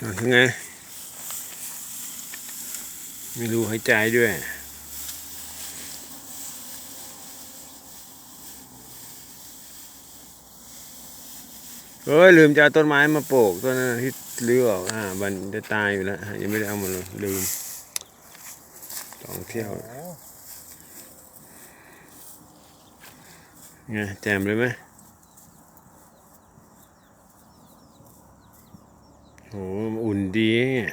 เอายังไงมีรูหายใจด้วยเฮ้ยลืมจะเอาต้นไม้มาปลูกต้นนั้นที่รื้อออกอ่ามันจะตายอยู่แล้วยังไม่ได้เอามาเลยลืมต้องเที่ยวไงแจมเลยไหม โหอุ่นดีเนี่ย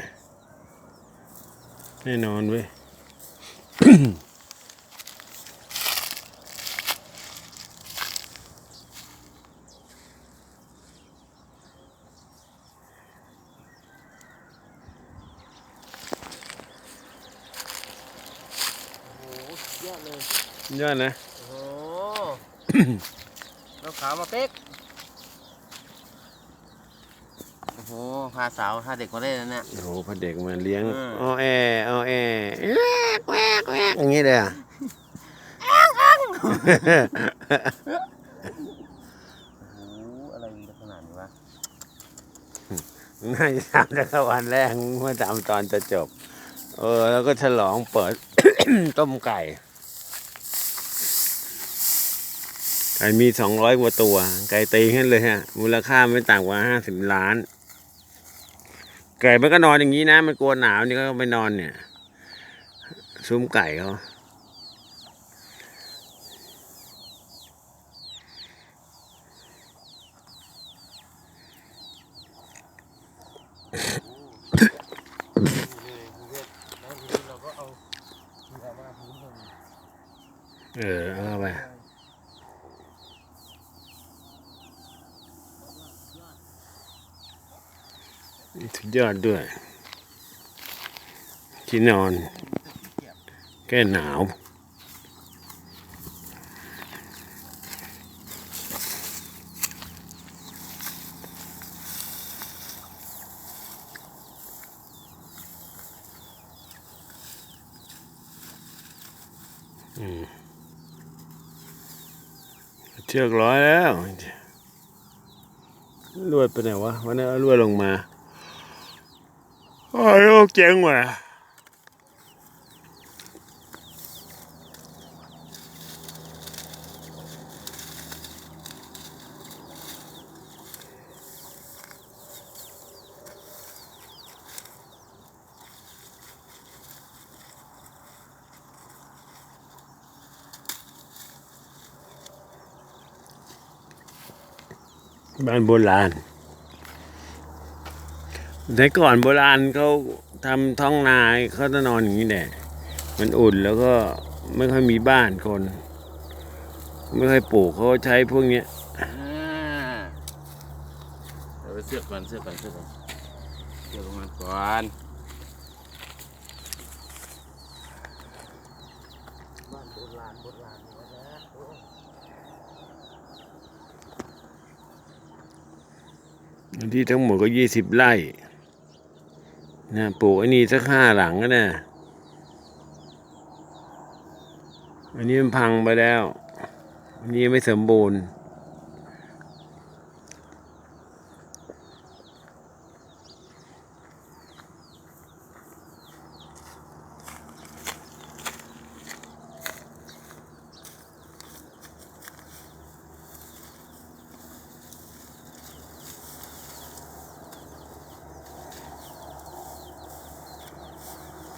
แน่นอนเว้ยโอ้โหสุดยอดเลยยอดนะ โอ้โห เราขาวมาเป๊ก โอ้โหพาสาวพาเด็กมาเล่นนะเนี่ย โอ้โหพอเด็กมาเลี้ยงอืม อ้อแออ้อแอแวกแวกแวกอย่างงี้เลยอะ โอ้โหอะไรมันจะขนาดนี้วะน่าจะทำแต่ก็วันแรกเมื่อทำตอนจะจบ เออ แล้วก็ฉลองเปิด ต้มไก่ไก่มีสองร้อยกว่าตัว ไก่ตีขึ้นเลยฮะ มูลค่าไม่ต่ำกว่าห้าสิบล้าน ไก่มันก็นอนอย่างนี้นะ มันกลัวหนาวนี่ก็ไปนอนเนี่ย ซุ้มไก่เขาเออเอาไป สุดยอดด้วย ที่นอน แก้หนาวอืมเชือกร้อยแล้วลวดไปไหนวะวันนี้นเอาลวดลงมา โอ้ยโอ้เจ๋ งว่ะบ้านโบราณแต่ก่อนโบราณเขาทำท้องนาเขาจะนอนอย่างนี้แหละมันอุ่นแล้วก็ไม่ค่อยมีบ้านคน ไม่ค่อยปลูกเขาใช้พวกเนี้ยอ่าเดี๋ยวไปเสือกก่อนเสือกก่อนเสือกก่อนเสือกลงมาก่อนบ้านโบราณโบราณนี่นะโอ้ที่ทั้งหมดก็ยี่สิบไร่ นะปลูกไอ้นี่สักห้าหลังก็นะอันนี้มันพังไปแล้ว อันนี้ไม่สมบูรณ์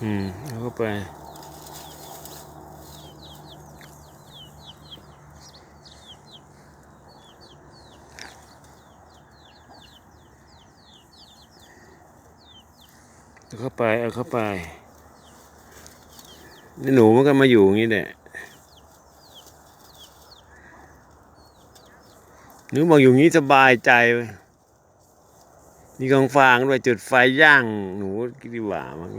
อืมแล้วก็ไป เอาเข้าไป เอาเข้าไปนี่หนูมันก็มาอยู่อย่างนี้แหละหนูบอกอยู่งี้สบายใจมีกองฟางด้วยจุดไฟย่างหนูกินดีกว่ามั้ง